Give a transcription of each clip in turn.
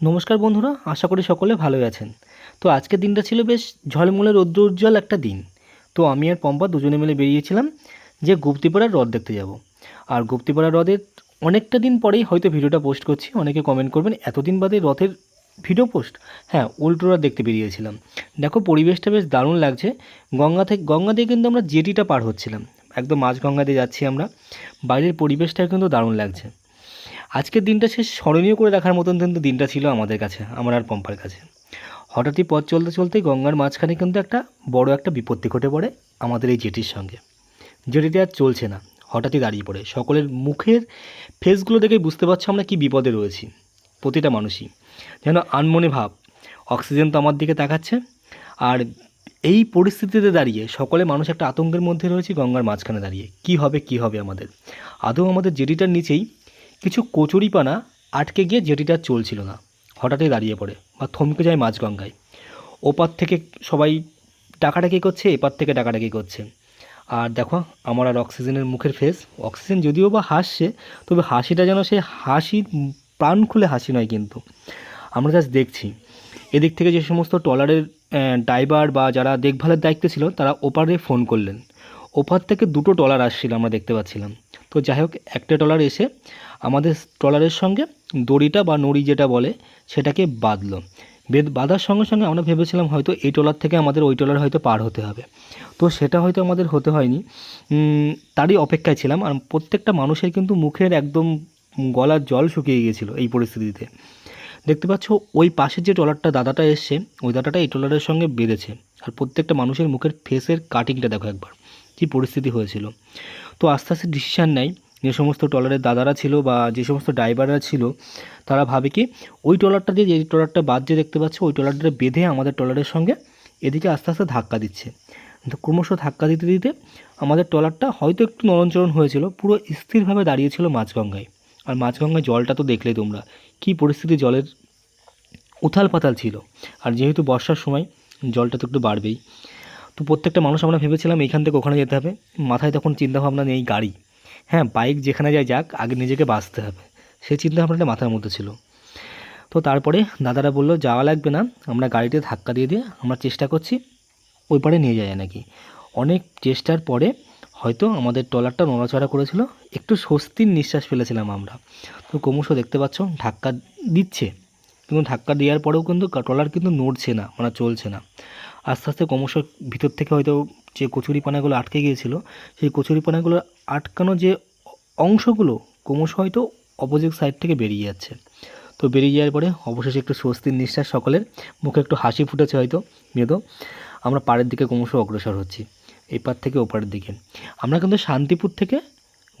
নমস্কার বন্ধুরা, আশা করি সকলে ভালোই আছেন। তো আজকের দিনটা ছিল বেশ ঝলমলে রৌদ্র উজ্জ্বল একটা দিন। তো আমি আর পম্পা দুজনে মিলে বেরিয়েছিলাম যে গুপ্তিপাড়ার হ্রদ দেখতে যাব। আর গুপ্তিপাড়া হ্রদের অনেকটা দিন পরেই হয়তো ভিডিওটা পোস্ট করছি, অনেকে কমেন্ট করবেন, এতদিন বাদে রথের ভিডিও পোস্ট। হ্যাঁ উল্টোরা দেখতে বেরিয়েছিলাম। দেখো, পরিবেশটা বেশ দারুণ লাগছে। গঙ্গা থেকে, গঙ্গা দিয়ে কিন্তু আমরা জেটিটা পার হচ্ছিলাম। একদম মাঝ গঙ্গা দিয়ে যাচ্ছি আমরা। বাইরের পরিবেশটা কিন্তু দারুণ লাগছে। আজকের দিনটা সে স্মরণীয় করে রাখার মতন কিন্তু দিনটা ছিল আমাদের কাছে, আমার আর পম্পার কাছে। হঠাৎই পথ চলতে চলতেই গঙ্গার মাঝখানে কিন্তু একটা বড় একটা বিপত্তি ঘটে পড়ে আমাদের এই জেটির সঙ্গে। জেটিটি আর চলছে না, হঠাৎই দাঁড়িয়ে পড়ে। সকলের মুখের ফেসগুলো দেখে বুঝতে পারছ আমরা কি বিপদে রয়েছি, প্রতিটা মানুষই। যেন আনমনে ভাব, অক্সিজেন তো আমার দিকে তাকাচ্ছে। আর এই পরিস্থিতিতে দাঁড়িয়ে সকলে মানুষ একটা আতঙ্কের মধ্যে রয়েছে গঙ্গার মাঝখানে দাঁড়িয়ে। কি হবে কি হবে আমাদের? আদৌ আমাদের জেটিটার নিচেই কিছু কচুরিপানা আটকে গিয়ে জেটিটা চলছিল না। হঠাৎই দাঁড়িয়ে পড়ে বা থমকে যায় মাঝগঙ্গায় ওপার থেকে সবাই ডাকাডাকি করছে, এপার থেকে ডাকাডাকি করছে। আর দেখো, আমার আর অক্সিজেনের মুখের ফেস অক্সিজেন যদিও বা হাসছে, তবে হাসিটা যেন সে হাসি, প্রাণ খুলে হাসি নয় কিন্তু। আমরা জাস্ট দেখছি। এদিক থেকে যে সমস্ত ট্রলারের ড্রাইভার বা যারা দেখভালের দায়িত্বে ছিল, তারা ওপারে ফোন করলেন। ওপার থেকে দুটো ট্রলার আসছিল আমরা দেখতে পাচ্ছিলাম। তো যাই হোক, একটা ট্রলার এসে আমাদের ট্রলারের সঙ্গে দড়িটা বা নড়ি যেটা বলে, সেটাকে বাঁধলো। বেদ, বাঁধার সঙ্গে সঙ্গে আমরা ভেবেছিলাম হয়তো এই ট্রলার থেকে আমাদের ওই ট্রলার হয়তো পার হতে হবে। তো সেটা হয়তো আমাদের হতে হয়নি। তারই অপেক্ষায় ছিলাম আর প্রত্যেকটা মানুষের কিন্তু মুখের একদম গলার জল শুকিয়ে গিয়েছিল এই পরিস্থিতিতে। দেখতে পাচ্ছ, ওই পাশের যে ট্রলারটা দাদাটা এসছে, ওই দাদাটা এই ট্রলারের সঙ্গে বেঁধেছে। আর প্রত্যেকটা মানুষের মুখের ফেসের কাটিংটা দেখো একবার। কী পরিস্থিতি হয়েছিল? তো আস্তে আস্তে ডিসিশান নেয় যে সমস্ত ট্রলারের দাদারা ছিল বা যে সমস্ত ড্রাইভাররা ছিল, তারা ভাবে কি ওই ট্রলারটা দিয়ে যে ট্রলারটা বাদ যে দেখতে পাচ্ছে, ওই ট্রলারটা বেঁধে আমাদের ট্রলারের সঙ্গে এদিকে আস্তে আস্তে ধাক্কা দিচ্ছে। ক্রমশ ধাক্কা দিতে দিতে আমাদের ট্রলারটা হয়তো একটু নরঞ্চরণ হয়েছিল, পুরো স্থিরভাবে দাঁড়িয়েছিল মাঝগঙ্গায়। আর মাঝগঙ্গায় জলটা তো দেখলেই তোমরা, কী পরিস্থিতি জলের উথাল পাতাল ছিল। আর যেহেতু বর্ষার সময় জলটা তো একটু বাড়বেই। তো প্রত্যেকটা মানুষ আমরা ভেবেছিলাম এইখান থেকে ওখানে যেতে হবে। মাথায় তখন চিন্তাভাবনা নেই, গাড়ি। হ্যাঁ বাইক যেখানে যায় যাক, আগে নিজেকে বাঁচতে হবে। সেই চিন্তাভাবনাটা মাথার মধ্যে ছিল। তো তারপরে দাদারা বলল, যাওয়া লাগবে না, আমরা গাড়িতে ধাক্কা দিয়ে দিয়ে আমরা চেষ্টা করছি, ওই পারে নিয়ে যায় নাকি। অনেক চেষ্টার পরে হয়তো আমাদের ট্রলারটা নড়াচড়া করেছিল, একটু স্বস্তির নিঃশ্বাস ফেলেছিলাম আমরা। তো ক্রমশ দেখতে পাচ্ছ, ধাক্কা দিচ্ছে। কিন্তু ধাক্কা দেওয়ার পরেও কিন্তু ট্রলার কিন্তু নড়ছে না মানে চলছে না। আস্তে আস্তে ক্রমশ ভিতর থেকে হয়তো যে কচুরিপানাগুলো আটকে গিয়েছিল, সেই কচুরিপানাগুলো আটকানো যে অংশগুলো ক্রমশ হয়তো অপোজিট সাইড থেকে বেরিয়ে যাচ্ছে। তো বেরিয়ে যাওয়ার পরে অবশেষে একটু স্বস্তির নিঃশ্বাস সকলের, মুখে একটু হাসি ফুটেছে হয়তো মেয়েদো আমরা পাড়ের দিকে ক্রমশ অগ্রসর হচ্ছি, এই পার থেকে ওপারের দিকে। আমরা কিন্তু শান্তিপুর থেকে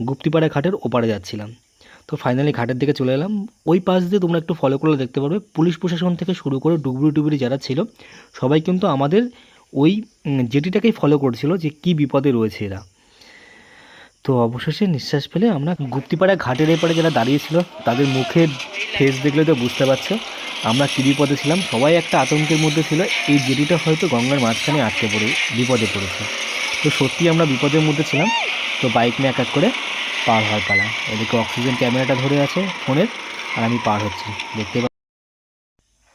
গুপ্তিপাড়া ঘাটের ওপারে যাচ্ছিলাম। তো ফাইনালি ঘাটের দিকে চলে এলাম। ওই পাশ দিয়ে তোমরা একটু ফলো করলে দেখতে পারবে। পুলিশ প্রশাসন থেকে শুরু করে ডুবুরি টুবুরি যারা ছিল, সবাই কিন্তু আমাদের ওই জেটিটাকেই ফলো করছিল যে কি বিপদে রয়েছে এরা। তো অবশেষে নিঃশ্বাস ফেলে আমরা গুপ্তিপাড়া ঘাটের এপারে যারা দাঁড়িয়েছিল তাদের মুখে ফেস দেখলে তো বুঝতে পারছ। আমরা কী বিপদে ছিলাম? সবাই একটা আতঙ্কের মধ্যে ছিল। এই জেটিটা হয়তো গঙ্গার মাঝখানে আটকে পড়ে, বিপদে পড়েছে। তো সত্যি আমরা বিপদের মধ্যে ছিলাম। তো বাইক নিয়ে এক এক করে পার হয় পালা। এদিকে অক্সিজেন ক্যামেরাটা ধরে আছে ফোনের, আর আমি পার হচ্ছি। দেখতে পা-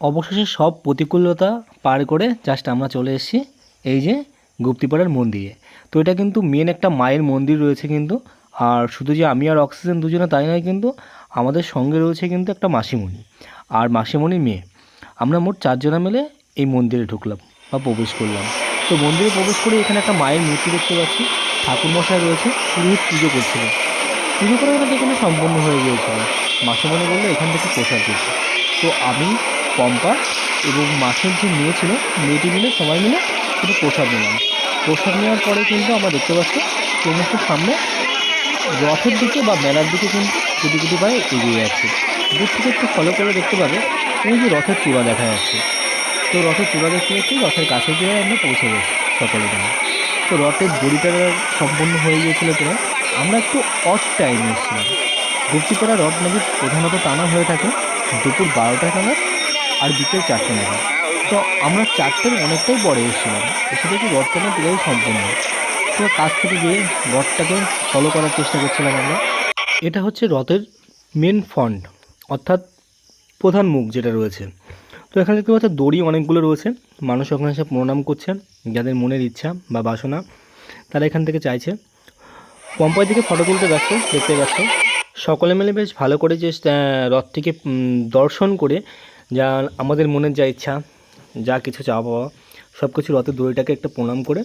অবশেষে সব প্রতিকূলতা পার করে জাস্ট আমরা চলে এসেছি এই যে গুপ্তিপাড়ার মন্দিরে। তো এটা কিন্তু মেন একটা মায়ের মন্দির রয়েছে কিন্তু, আর শুধু যে আমি আর অক্সিজেন দুজনে তাই নয় কিন্তু, আমাদের সঙ্গে রয়েছে কিন্তু একটা মাসিমণি, আর মাসিমণির মেয়ে। আমরা মোট চারজনা মিলে এই মন্দিরে ঢুকলাম বা প্রবেশ করলাম। তো মন্দিরে প্রবেশ করে এখানে একটা মায়ের মূর্তি দেখতে পাচ্ছি। ঠাকুরমশাই রয়েছে, পুরোহিত পুজো করছিল পুজো করে ওরা যেখানে সম্পন্ন হয়ে গিয়েছিল। মাসিমণি বলল, এখান থেকে প্রসাদ দিচ্ছে তো আমি, পম্পা এবং মাসের যে মেয়ে ছিল, মেয়েটি মিলে সবাই মিলে শুধু প্রসাদ নিলাম। প্রসাদ নেওয়ার পরে কিন্তু আমরা দেখতে পাচ্ছি ক্রমশ সামনে রথের দিকে বা মেলার দিকে কিন্তু গুটি গুটি পায়ে এগিয়ে যাচ্ছে। দূর থেকে একটু ফলো করে দেখতে পাবে ওই যে রথের চূড়া দেখা যাচ্ছে। তো রথের চূড়া দেখতে দেখতে রথের কাছে গিয়ে আমরা পৌঁছে গেছি সকলে তো রথের দড়িটা সম্পূর্ণ হয়ে গিয়েছিল প্রায় আমরা একটু অড টাইমে এসেছিলাম। গুপ্তিপাড়া রথ নাকি প্রধানত টানা হয়ে থাকে দুপুর বারোটা নাগাদ আর বিকেল চারটে নাগাদ। তো আমরা চারটের অনেকটাই পরে এসেছিলাম। এসে দেখি রথ টানা পুরোই সম্পূর্ণ। তো কাছ থেকে গিয়ে রথটাকে ফলো করার চেষ্টা করছিলাম আমরা। এটা হচ্ছে রথের মেন ফন্ড অর্থাৎ প্রধান মুখ যেটা রয়েছে। তো এখানে দেখতে পাচ্ছ দড়ি অনেকগুলো রয়েছে। মানুষ ওখানে এসে প্রণাম করছে। যাদের মনের ইচ্ছা বা বাসনা, তারা এখান থেকে চাইছে। পম্পাই দিকে ফটো তুলতে ব্যস্ত, দেখতে ব্যস্ত। সকলে মিলে বেশ ভালো করে যে রথটিকে দর্শন করে যা আমাদের মনের যা ইচ্ছা, যা কিছু চাওয়া সব কিছু রথের দড়িটাকে একটা প্রণাম করে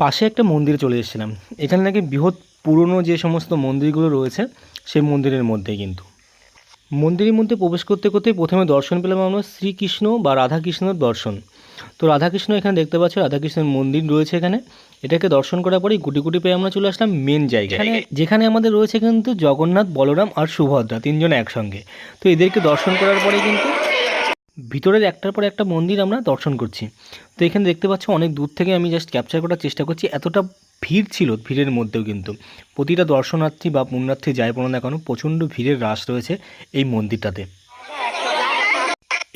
পাশে একটা মন্দিরে চলে এসেছিলাম। এখানে নাকি বৃহৎ পুরনো যে সমস্ত মন্দিরগুলো রয়েছে, সেই মন্দিরের মধ্যে কিন্তু। মন্দিরের মধ্যে প্রবেশ করতে করতে প্রথমে দর্শন পেলাম আমরা শ্রীকৃষ্ণ বা রাধাকৃষ্ণর দর্শন। তো রাধাকৃষ্ণ এখানে দেখতে পাচ্ছ রাধাকৃষ্ণের মন্দির রয়েছে এখানে। এটাকে দর্শন করার পরেই গুটি গুটি পেয়ে আমরা চলে আসলাম মেন জায়গায়। যেখানে আমাদের রয়েছে কিন্তু জগন্নাথ বলরাম আর সুভদ্রা তিনজন একসঙ্গে। তো এদেরকে দর্শন করার পরে কিন্তু ভিতরের একটার পর একটা মন্দির আমরা দর্শন করছি। তো এখানে দেখতে পাচ্ছ অনেক দূর থেকে আমি জাস্ট ক্যাপচার করার চেষ্টা করছি। এতটা ভিড় ছিল ভিড়ের মধ্যেও কিন্তু। প্রতিটা দর্শনার্থী বা পুণ্যার্থী যায় পড়ো না কেন প্রচণ্ড ভিড়ের রাশ রয়েছে এই মন্দিরটাতে।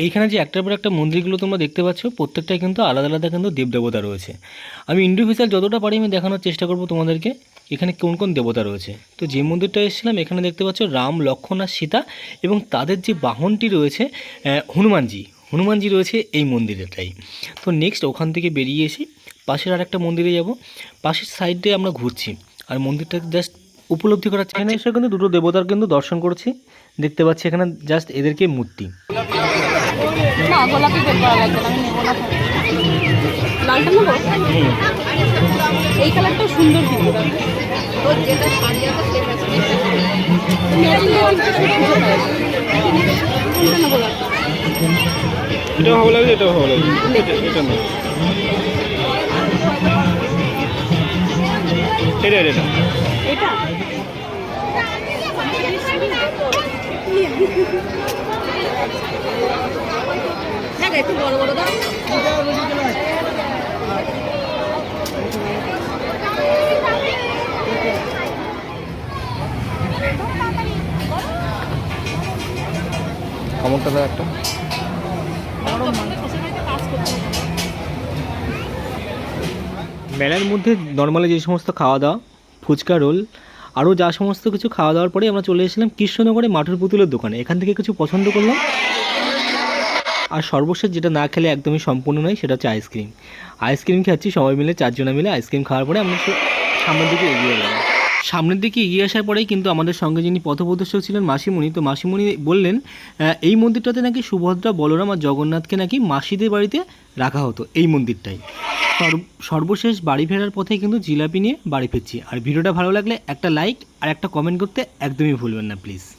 এইখানে যে একটার পর একটা মন্দিরগুলো তোমরা দেখতে পাচ্ছ, প্রত্যেকটাই কিন্তু আলাদা আলাদা কিন্তু দেবদেবতা রয়েছে। আমি ইন্ডিভিজুয়াল যতটা পারি আমি দেখানোর চেষ্টা করব তোমাদেরকে, এখানে কোন কোন দেবতা রয়েছে। তো যে মন্দিরটা এসেছিলাম, এখানে দেখতে পাচ্ছ রাম, লক্ষ্মণ আর সীতা এবং তাদের যে বাহনটি রয়েছে হনুমানজি। হনুমানজি রয়েছে এই মন্দিরেটাই তো নেক্সট ওখান থেকে বেরিয়ে এসে পাশের আর একটা মন্দিরে যাব। পাশের সাইডে আমরা ঘুরছি। আর মন্দিরটা জাস্ট উপলব্ধি করার এখানে এসে কিন্তু দুটো দেবতার কিন্তু দর্শন করছি। দেখতে পাচ্ছি এখানে জাস্ট এদেরকে মূর্তি। না গোলাপি বের করা লাগবে না আমি নেব না। লালটা নেব? এই কালারটা সুন্দর কিন্তু। এটা ভালো লাগে এটা ভালো লাগে এটা- এটা না। এটা এটা। এটা? একটু বড় বড় দাও। একটা। মেলার মধ্যে নর্মালি যে সমস্ত খাওয়া দাওয়া ফুচকা রোল আরও যা সমস্ত কিছু খাওয়া দাওয়ার পরে আমরা চলে এসেছিলাম কৃষ্ণনগরে মাঠের পুতুলের দোকানে। এখান থেকে কিছু পছন্দ করলাম। আর সর্বশেষ যেটা না খেলে একদমই সম্পূর্ণ নয়, সেটা হচ্ছে আইসক্রিম। আইসক্রিম খাচ্ছি সবাই মিলে, চারজনে মিলে, আইসক্রিম খাওয়ার পরে আমরা সামনের দিকে এগিয়ে গেলাম। সামনের দিকে এগিয়ে আসার পরেই কিন্তু আমাদের সঙ্গে যিনি পথপ্রদর্শক ছিলেন মাসিমণি, তো মাসিমণি বললেন এই মন্দিরটাতে নাকি সুভদ্রা, বলরাম আর জগন্নাথকে নাকি মাসিদের বাড়িতে রাখা হতো, এই মন্দিরটাই। সর্ব- সর্বশেষ বাড়ি ফেরার পথে কিন্তু জিলাপি নিয়ে বাড়ি ফিরছি। আর ভিডিওটা ভালো লাগলে একটা লাইক আর একটা কমেন্ট করতে একদমই ভুলবেন না প্লিজ